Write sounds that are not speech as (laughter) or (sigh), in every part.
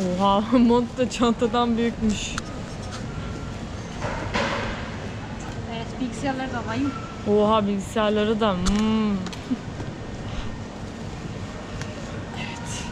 Oha (laughs) mont da çantadan büyükmüş. Evet bilgisayarları da alayım. Oha bilgisayarları da. Hmm. Evet.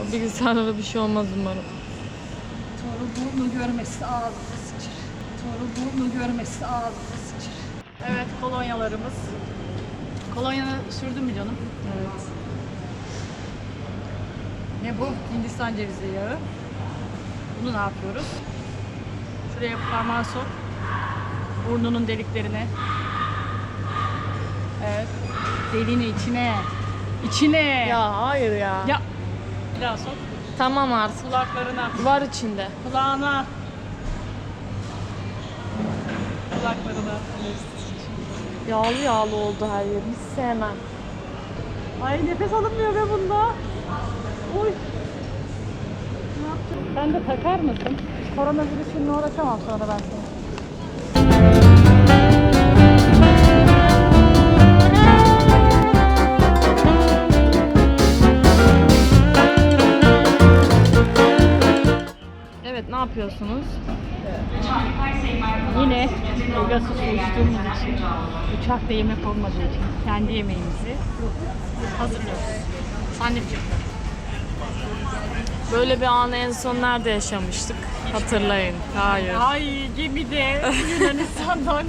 O bilgisayarlara bir şey olmaz umarım. Toru burnu görmesi ağzını sıçır. Toru burnu görmesi ağzını sıçır. Evet kolonyalarımız. Kolonyanı sürdün mü canım? Evet. Ne bu? Hindistan cevizi yağı. Bunu ne yapıyoruz? Şuraya parmağı sok. Burnunun deliklerine. Evet. Deliğine içine. İçine. Ya hayır ya. Ya. Bir daha sok. Tamam artık. Kulaklarına. Var içinde. Kulağına. Kulaklarına. Yağlı yağlı oldu her yer. Hiç sevmem. Ay nefes alınmıyor be bunda. Oy. Ne yapacağım? Ben de takar mısın? Koronavirüsünle uğraşamam sonra ben seni. Evet ne yapıyorsunuz? Yine Pegasus uçtuğumuz için, uçakta yemek olmadığı için kendi yemeğimizi hazırlıyoruz. Yapıyoruz. Böyle bir anı en son nerede yaşamıştık? Hatırlayın. Hayır. Ay gemide Yunanistan'dan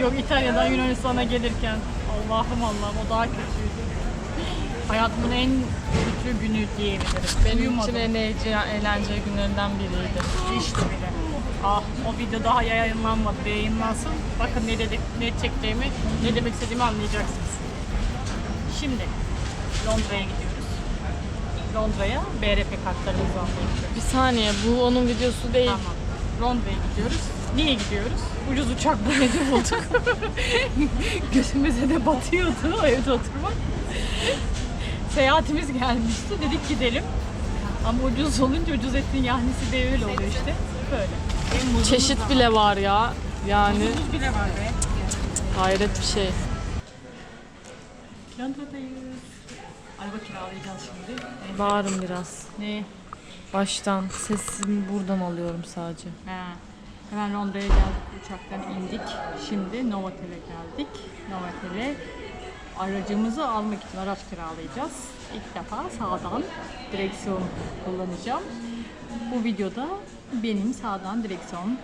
yok İtalya'dan Yunanistan'a gelirken Allah'ım Allah'ım o daha kötüydü. Hayatımın en kötü günü diyebilirim. Benim Uyumadım. için en eğlence- eğlenceli günlerinden biriydi. İşte bile. Ah o video daha yayınlanmadı. Yayınlansın. Bakın ne dedik, ne çektiğimi, ne demek istediğimi anlayacaksınız. Şimdi Londra'ya gidiyoruz. Londra'ya BRP kartlarımızı almaya gidiyoruz. Bir saniye bu onun videosu değil. Tamam. Londra'ya gidiyoruz. Niye gidiyoruz? Ucuz uçak bileti bulduk. (laughs) Gözümüze de batıyordu o evde oturmak. Seyahatimiz gelmişti. Dedik gidelim. Ama ucuz olunca ucuz etin yahnisi de öyle oluyor işte. Böyle. Çeşit da- bile var ya. Yani Buzumuz bile var be. hayret bir şey. Londra'dayız. Araba kiralayacağız şimdi. Eh, Bağırın biraz. Ne? Baştan. Sesimi buradan alıyorum sadece. Ha. Hemen Londra'ya geldik, uçaktan indik. Şimdi Novotel'e geldik. Novotel'e aracımızı almak için araç kiralayacağız. İlk defa sağdan direksiyon kullanacağım. Bu videoda benim sağdan direksiyon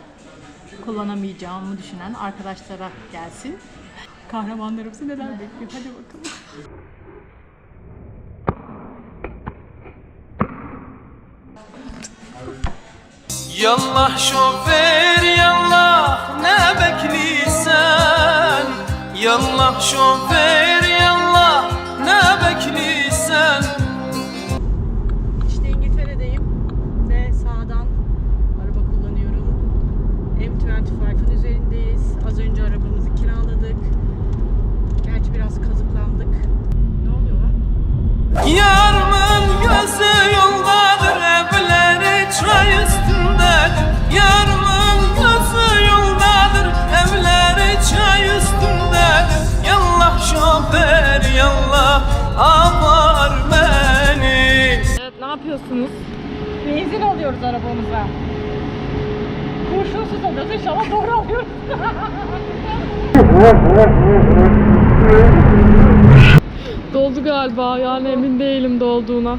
kullanamayacağımı düşünen arkadaşlara gelsin. Kahramanlarımızı neler bekliyor? Hadi bakalım. Yallah şoför yallah ne bekliysen. Yallah şoför yapıyorsunuz? Benzin alıyoruz arabamıza. Kurşunsuz alıyoruz. İnşallah doğru alıyoruz. (laughs) Doldu galiba yani emin değilim dolduğuna.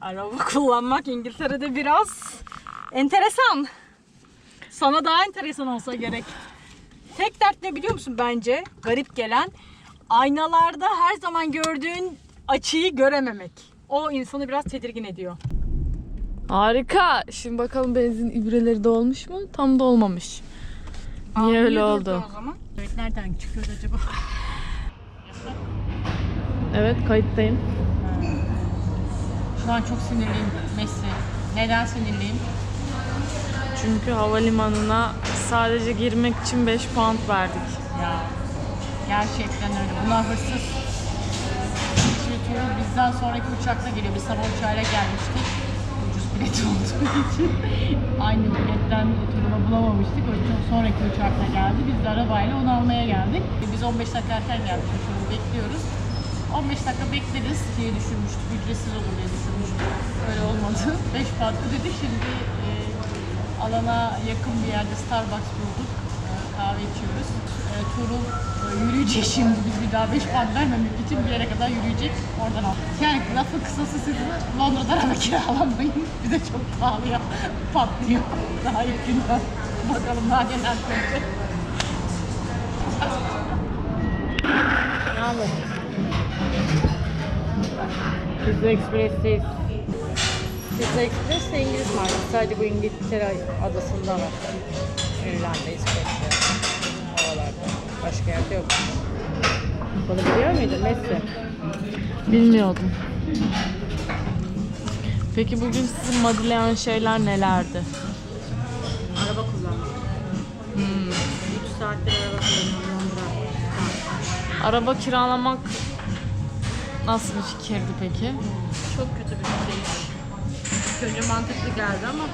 Araba kullanmak İngiltere'de biraz enteresan. Sana daha enteresan olsa gerek. Tek dert ne biliyor musun bence? Garip gelen. Aynalarda her zaman gördüğün açıyı görememek. O insanı biraz tedirgin ediyor. Harika. Şimdi bakalım benzin ibreleri dolmuş mu? Tam dolmamış. Niye Aa, öyle oldu? O zaman? Evet nereden çıkıyor acaba? Evet kayıttayım. Şu an çok sinirliyim Messi. Neden sinirliyim? Çünkü havalimanına sadece girmek için 5 pound verdik. Ya gerçekten öyle. Bunlar hırsız. Çürütüyoruz. Bizden sonraki uçakla geliyor. Biz sabah uçağıyla gelmiştik. Ucuz bilet olduğu için aynı biletten oturma bulamamıştık. O yüzden sonraki uçakla geldi. Biz de arabayla onu almaya geldik. Biz 15 dakika erken geldik. An bekliyoruz. 15 dakika bekleriz diye düşünmüştük. Ücretsiz olur diye düşünmüştük. Öyle olmadı. 5 farklı dedik. Şimdi alana yakın bir yerde Starbucks bulduk. E, kahve içiyoruz. E, Tuğrul e, yürüyecek (laughs) şimdi. Biz bir daha 5 pound vermemek için bir yere kadar yürüyecek. Oradan al. Yani lafın kısası siz Londra'da araba kiralamayın. (laughs) Bize çok pahalıya patlıyor. Daha ilk günden. Bakalım daha neler olacak. Yalnız. Pizza Express'teyiz. Express de İngiliz markası. Sadece bu İngiltere adasında var. İrlanda, İsveç'te. Oralarda. Başka yerde yok. Bunu biliyor muydun Messi? Bilmiyordum. Peki bugün sizi madleyen şeyler nelerdi? Araba kullanmak. Hmm. 3 saattir araba kullanıyorum. Araba kiralamak nasıl bir fikirdi peki? Çok kötü bir fikirmiş. İlk önce mantıklı geldi ama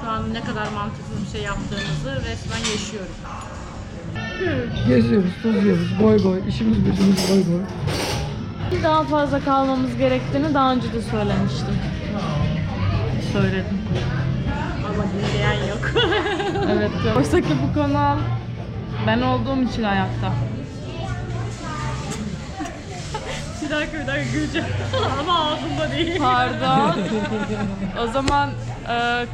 şu an ne kadar mantıksız bir şey yaptığımızı resmen yaşıyorum. Geziyoruz, tozuyoruz, boy boy, işimiz gücümüz boy boy. Daha fazla kalmamız gerektiğini daha önce de söylemiştim. Söyledim. Ama dinleyen yok. (laughs) Evet. Oysa ki bu kanal ben olduğum için ayakta. Dakika bir dakika güleceğim. (laughs) ama ağzımda değil. Pardon. (laughs) o zaman e,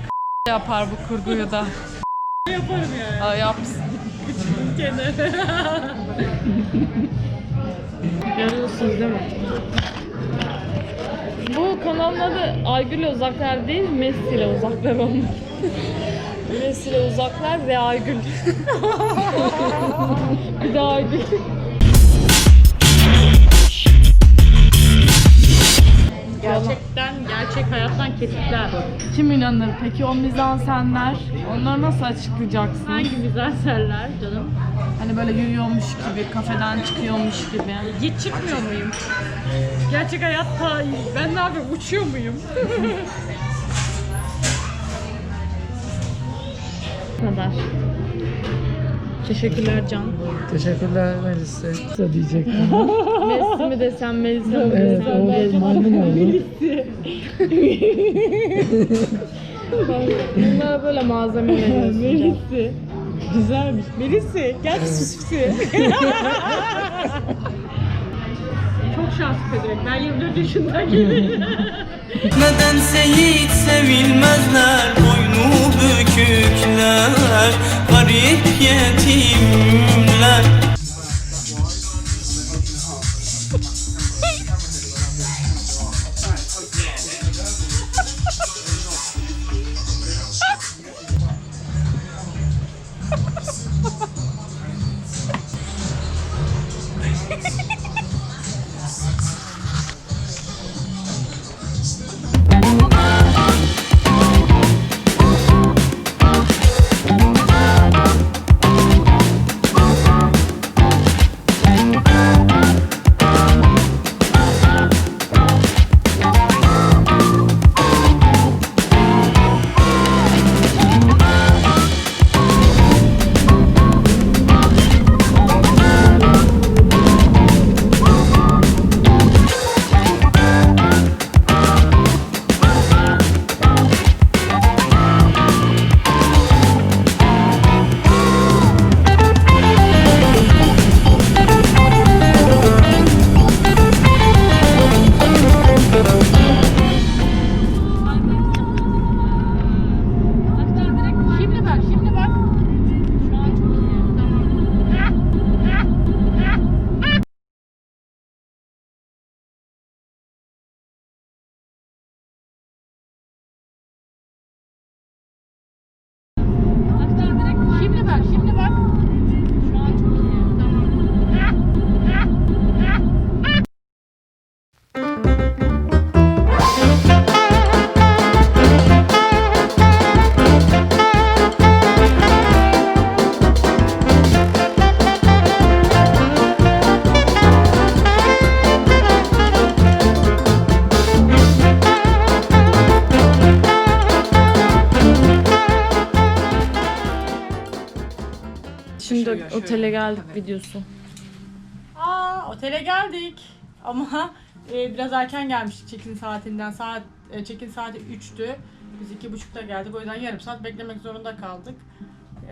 yapar bu kurguyu da. (laughs) Yaparım yani. Aa, yapsın. Kenara. Görüyorsunuz değil mi? Bu kanalın adı Aygül ile Uzaklar değil, Messi ile Uzaklar olmak. Messi ile Uzaklar ve Aygül. bir de Aygül. Gerçekten, gerçek hayattan kesitler. Kim inanır? Peki o mizansenler? Onları nasıl açıklayacaksınız? Hangi güzel serler canım? Hani böyle yürüyormuş gibi, kafeden çıkıyormuş gibi. Git çıkmıyor muyum? Gerçek hayatta ben ne yapayım uçuyor muyum? (laughs) Kadar. Teşekkürler Can. Teşekkürler Melis'e. Ne diyecektim? (laughs) Messi mi desem, Melisa mı Evet, desem? oldu, maymun oldu. Bunlara böyle malzeme veriyorsun. Melisi. Güzelmiş. Melisi gel süsü. (laughs) Çok şanslı demek. Ben 24 yaşındayım. (laughs) Nedense hiç sevilmezler Boynu bükükler Garip yetimler otele geldik videosu. Aa otele geldik. Ama e, biraz erken gelmiştik check-in saatinden. Saat e, check-in saati 3'tü. Biz iki buçukta geldik. O yüzden yarım saat beklemek zorunda kaldık.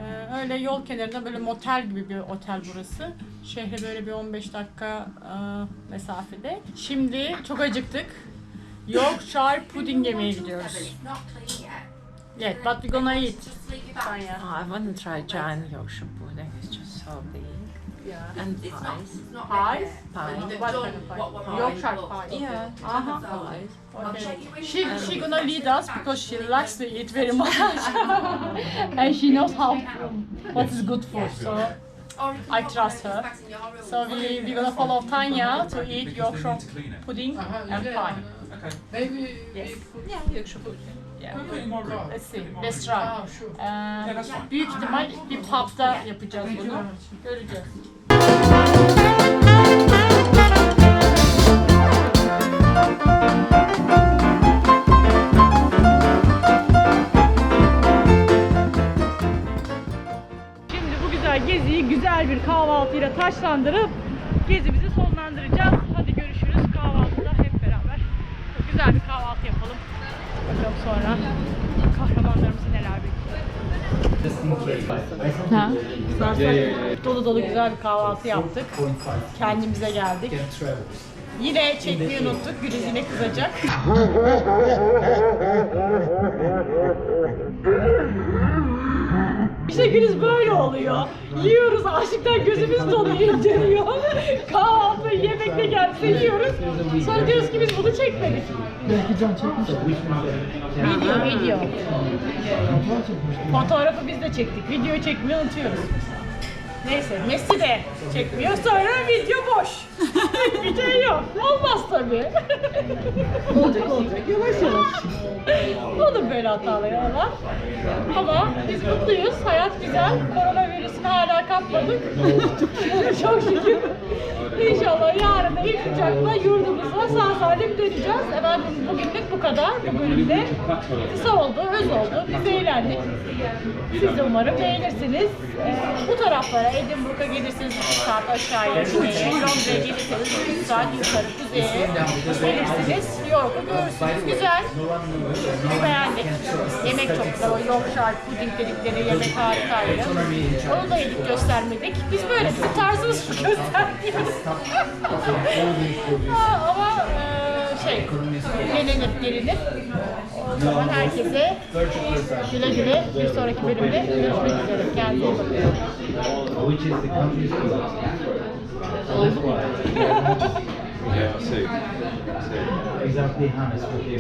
E, öyle yol kenarında böyle motel gibi bir otel burası. Şehre böyle bir 15 dakika e, mesafede. Şimdi çok acıktık. Yorkshire pudding yemeye gidiyoruz. Yeah, but we're gonna eat. I want to try giant Yorkshire pudding. It's just so big. Yeah. And pies. Pies? Pie. What kind of pie? Yorkshire pie. Yeah, Uh-huh. pies. Okay. She she gonna lead us because she likes to eat very much, (laughs) and she knows how what is good for. So I trust her. So we we gonna follow Tanya to eat Yorkshire pudding and pie. Okay. Maybe Yes. Yeah, Yorkshire pudding. Let's try. Ee, büyük ihtimal bir pub'da yapacağız bunu. Göreceğiz. Şimdi bu güzel geziyi güzel bir kahvaltıyla taşlandırıp gezimizi sonlandıracağız. Hadi görüşürüz kahvaltıda hep beraber. Çok güzel bir kahvaltı yapalım. Bakalım sonra kahramanlarımızı neler bekliyor. Ha? Dolu dolu güzel bir kahvaltı yaptık. Kendimize geldik. Yine çekmeyi unuttuk. Güliz yine kızacak. (laughs) İşte Güliz böyle oluyor. Yiyoruz açlıktan gözümüz doluyor dönüyor. (laughs) Kahvaltı yemekle gelse yiyoruz. Sonra diyoruz ki biz bunu çekmedik. belki can çekmiş. Video video. Fotoğrafı biz de çektik. Videoyu çekmeyi unutuyoruz. Neyse Messi de çekmiyor. Sonra video boş. (laughs) video yok. Olmaz tabii. olacak olacak. Yavaş yavaş. Olur böyle hatalar var. Ama biz mutluyuz. Hayat güzel. Koronavirüsüne hala kapmadık. (laughs) Çok şükür. İnşallah yarın da ilk uçakla yurdumuza sağ salim döneceğiz. Efendim bugünlük bu kadar. Bu bölümde kısa oldu, öz oldu. Biz eğlendik. Siz de umarım beğenirsiniz. Ee, bu taraflara Edinburgh'a gelirseniz 3 saat aşağıya, güneye, Londra'ya gelirseniz 3 saat yukarı, kuzeye gelirsiniz. York'u görürsünüz. Güzel. Beğendik. Yemek çok güzel. Yorkshire pudding dedikleri yemek harikaydı. Onu da yedik göstermedik. Biz böyle bizim tarzımız (laughs) göstermiyoruz. Ama e, şey, gelinir gelinir. O zaman herkese güle güle bir sonraki bölümde görüşmek üzere. Kendinize bakın. The country's (laughs) Yeah, I see. I see. Exactly how much would be